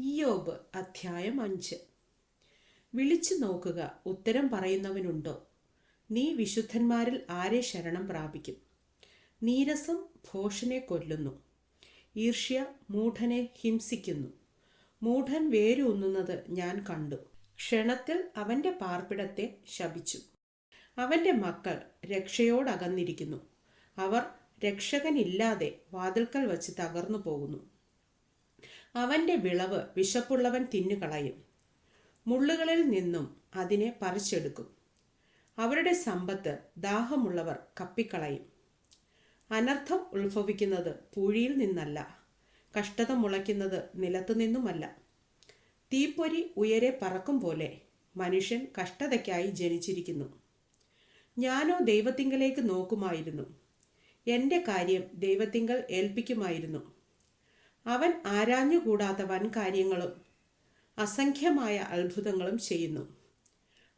ഇയോബ് അധ്യായം അഞ്ച്. വിളിച്ചു നോക്കുക ഉത്തരം പറയുന്നവനുണ്ടോ? നീ വിശുദ്ധന്മാരിൽ ആരെ ശരണം പ്രാപിക്കും? നീരസം ഭോഷനെ കൊല്ലുന്നു. ഈർഷ്യ മൂഢനെ ഹിംസിക്കുന്നു. മൂഢൻ വേരൂന്നുന്നത് ഞാൻ കണ്ടു. ക്ഷണത്തിൽ അവന്റെ പാർപ്പിടത്തെ ശപിച്ചു. അവന്റെ മക്കൾ രക്ഷയോടകന്നിരിക്കുന്നു. അവർ രക്ഷകനില്ലാതെ വാതിൽക്കൽ വച്ച് തകർന്നു പോകുന്നു. അവന്റെ വിളവ് വിശപ്പുള്ളവൻ തിന്നുകളയും. മുള്ളുകളിൽ നിന്നും അതിനെ പറിച്ചെടുക്കും. അവരുടെ സമ്പത്ത് ദാഹമുള്ളവർ കപ്പിക്കളയും. അനർത്ഥം ഉത്ഭവിക്കുന്നത് പൂഴിയിൽ നിന്നല്ല കഷ്ടത മുളയ്ക്കുന്നത് നിലത്തു നിന്നുമല്ല. തീപ്പൊരി ഉയരെ പറക്കും പോലെ മനുഷ്യൻ കഷ്ടതയ്ക്കായി ജനിച്ചിരിക്കുന്നു. ഞാനോ ദൈവത്തിങ്കലേക്ക് നോക്കുമായിരുന്നു. എന്റെ കാര്യം ദൈവത്തിങ്കൽ ഏൽപ്പിക്കുമായിരുന്നു. അവൻ ആരാഞ്ഞുകൂടാത്ത വൻ കാര്യങ്ങളും അസംഖ്യമായ അത്ഭുതങ്ങളും ചെയ്യുന്നു.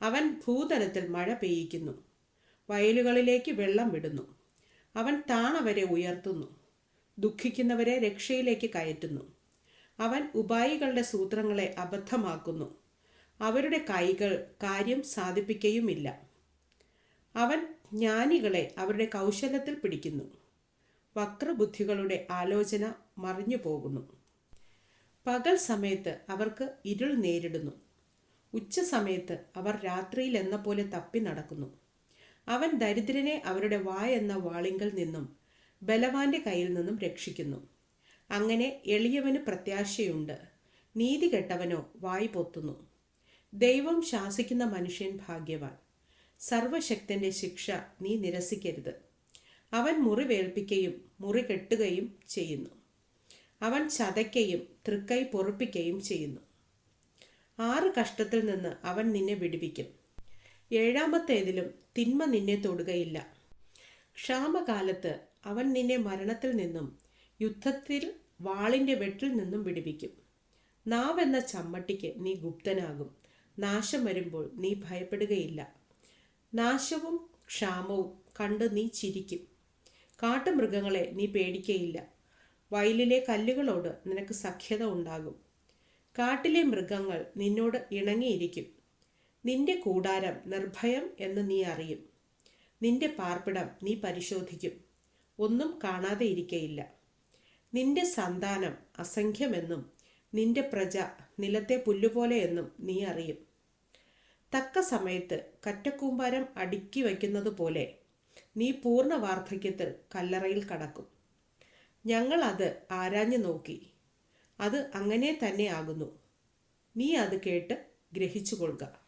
അവൻ ഭൂതലത്തിൽ മഴ പെയ്യിക്കുന്നു. വയലുകളിലേക്ക് വെള്ളം വിടുന്നു. അവൻ താണവരെ ഉയർത്തുന്നു. ദുഃഖിക്കുന്നവരെ രക്ഷയിലേക്ക് കയറ്റുന്നു. അവൻ ഉപായികളുടെ സൂത്രങ്ങളെ അബദ്ധമാക്കുന്നു. അവരുടെ കൈകൾ കാര്യം സാധിപ്പിക്കുകയുമില്ല അവൻ ജ്ഞാനികളെ അവരുടെ കൗശലത്തിൽ പിടിക്കുന്നു. വക്രബുദ്ധികളുടെ ആലോചന മറിഞ്ഞു പോകുന്നു. പകൽ സമയത്ത് അവർക്ക് ഇരുൾ നേരിടുന്നു. ഉച്ച സമയത്ത് അവർ രാത്രിയിൽ എന്ന പോലെ തപ്പി നടക്കുന്നു. അവൻ ദരിദ്രനെ അവരുടെ വായ എന്ന വാളിങ്കൽ നിന്നും ബലവാന്റെ കയ്യിൽ നിന്നും രക്ഷിക്കുന്നു. അങ്ങനെ എളിയവന് പ്രത്യാശയുണ്ട്. നീതി കെട്ടവനോ വായി പൊത്തുന്നു. ദൈവം ശാസിക്കുന്ന മനുഷ്യൻ ഭാഗ്യവാൻ. സർവശക്തന്റെ ശിക്ഷ നീ നിരസിക്കരുത്. അവൻ മുറിവേൽപ്പിക്കുകയും മുറി കെട്ടുകയും ചെയ്യുന്നു. അവൻ ചതയ്ക്കുകയും തൃക്കൈ പൊറുപ്പിക്കുകയും ചെയ്യുന്നു. ആറ് കഷ്ടത്തിൽ നിന്ന് അവൻ നിന്നെ വിടുവിക്കും. ഏഴാമത്തേതിലും തിന്മ നിന്നെ തൊടുകയില്ല. ക്ഷാമകാലത്ത് അവൻ നിന്നെ മരണത്തിൽ നിന്നും യുദ്ധത്തിൽ വാളിന്റെ വെട്ടിൽ നിന്നും വിടുവിക്കും. നാവെന്ന ചമ്മട്ടിക്ക് നീ ഗുപ്തനാകും. നാശം വരുമ്പോൾ നീ ഭയപ്പെടുകയില്ല. നാശവും ക്ഷാമവും കണ്ട് നീ ചിരിക്കും. കാട്ടുമൃഗങ്ങളെ നീ പേടിക്കയില്ല. വയലിലെ കല്ലുകളോട് നിനക്ക് സഖ്യത ഉണ്ടാകും. കാട്ടിലെ മൃഗങ്ങൾ നിന്നോട് ഇണങ്ങിയിരിക്കും. നിന്റെ കൂടാരം നിർഭയം എന്ന് നീ അറിയും. നിന്റെ പാർപ്പിടം നീ പരിശോധിക്കും. ഒന്നും കാണാതെ ഇരിക്കയില്ല. നിന്റെ സന്താനം അസംഖ്യമെന്നും നിന്റെ പ്രജ നിലത്തെ പുല്ലുപോലെ എന്നും നീ അറിയും. തക്ക സമയത്ത് കറ്റക്കൂമ്പാരം അടുക്കി വയ്ക്കുന്നത് പോലെ നീ പൂർണ വാർദ്ധക്യത്തിൽ കല്ലറയിൽ കടക്കും. ഞങ്ങൾ അത് ആരാഞ്ഞു നോക്കി. അത് അങ്ങനെ തന്നെ ആകുന്നു. നീ അത് കേട്ട് ഗ്രഹിച്ചു കൊള്ളുക